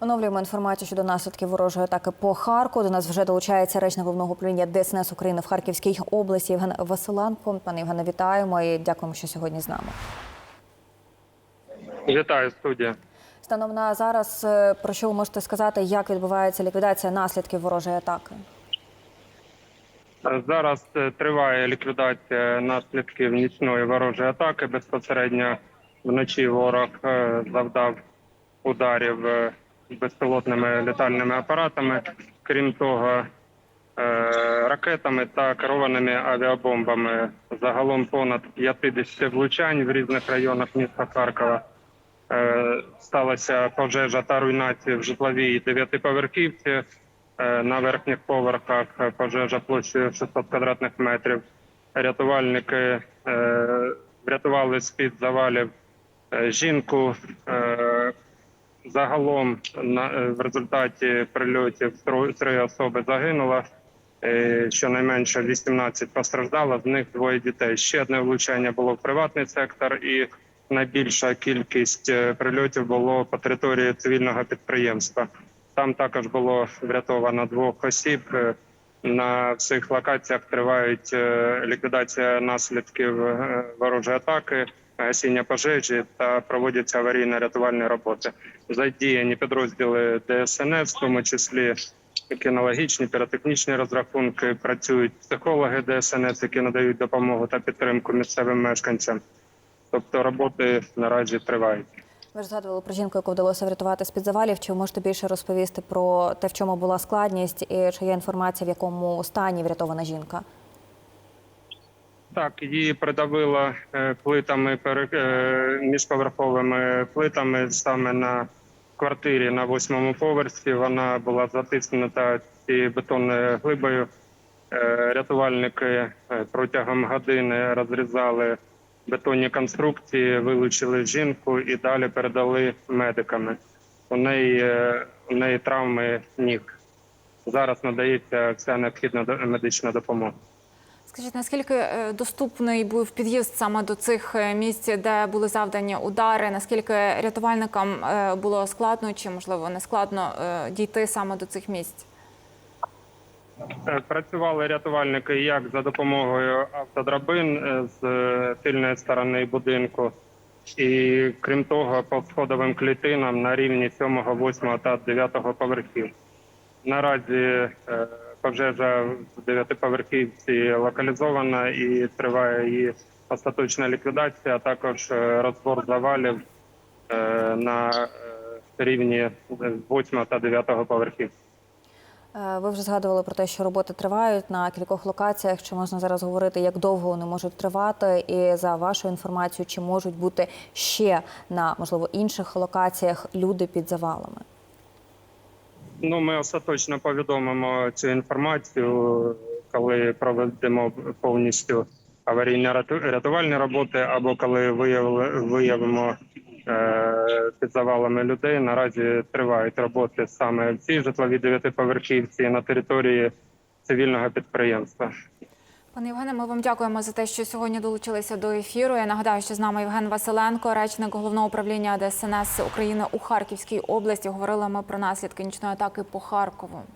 Оновлюємо інформацію щодо наслідків ворожої атаки по Харкову. До нас вже долучається речник головного управління ДСНС України в Харківській області Євген Василенко. Пане Євгене, вітаємо і дякуємо, що сьогодні з нами. Вітаю студія. Станом на зараз, е, про що ви можете сказати, як відбувається ліквідація наслідків ворожої атаки? Зараз е, триває ліквідація наслідків нічної ворожої атаки. Безпосередньо вночі ворог е, завдав ударів безпілотними літальними апаратами. Крім того, е, ракетами та керованими авіабомбами. Загалом понад 50 влучань в різних районах міста Харкова. Е, Сталася пожежа та руйнація в житловій дев'ятиповерхівці. Е, На верхніх поверхах пожежа площею 600 квадратних метрів. Рятувальники врятували з-під завалів е, жінку. Загалом на, е, в результаті прильотів три особи загинуло. Е, Щонайменше 18 постраждало, з них двоє дітей. Ще одне влучання було в приватний сектор, і найбільша кількість е, прильотів було по території цивільного підприємства. Там також було врятовано двох осіб. На всіх локаціях тривають ліквідація наслідків ворожої атаки, гасіння пожежі та проводяться аварійно-рятувальні роботи. Задіяні підрозділи ДСНС, в тому числі кінологічні, піротехнічні розрахунки. Працюють психологи ДСНС, які надають допомогу та підтримку місцевим мешканцям. Тобто роботи наразі тривають. Ви ж згадували про жінку, яку вдалося врятувати з під завалів. Чи можете більше розповісти про те, в чому була складність, і чи є інформація, в якому стані врятована жінка? Так, її придавило е, плитами е, міжповерховими плитами саме на квартирі на восьмому поверсі. Вона була затиснута цією бетонною глибою. Е, Рятувальники протягом години розрізали бетонні конструкції, вилучили жінку і далі передали медиками. У неї, у неї травми ніг. Зараз надається вся необхідна медична допомога. Скажіть, наскільки е, доступний був під'їзд саме до цих е, місць, де були завдані удари? Наскільки рятувальникам е, було складно чи можливо не складно дійти саме до цих місць? Працювали рятувальники як за допомогою автодрабин з тильної сторони будинку, і крім того, по сходовим клітинам на рівні 7, 8 та 9 поверхів. Наразі пожежа в дев'ятиповерхівці локалізована і триває її остаточна ліквідація, а також е, розбор завалів е, на е, рівні 8 та 9 поверхів. Ви вже згадували про те, що роботи тривають на кількох локаціях. Чи можна зараз говорити, як довго вони можуть тривати? І за вашу інформацію, чи можуть бути ще на можливо інших локаціях люди під завалами? Ну, ми остаточно повідомимо цю інформацію, коли проведемо повністю аварійні ряту- рятувальні роботи, або коли виявимо е, під завалами людей. Наразі тривають роботи саме в цій житловій дев'ятиповерхівці на території цивільного підприємства. Пане Євгене, ми вам дякуємо за те, що сьогодні долучилися до ефіру. Я нагадаю, що з нами Євген Василенко, речник головного управління ДСНС України у Харківській області. Говорили ми про наслідки нічної атаки по Харкову.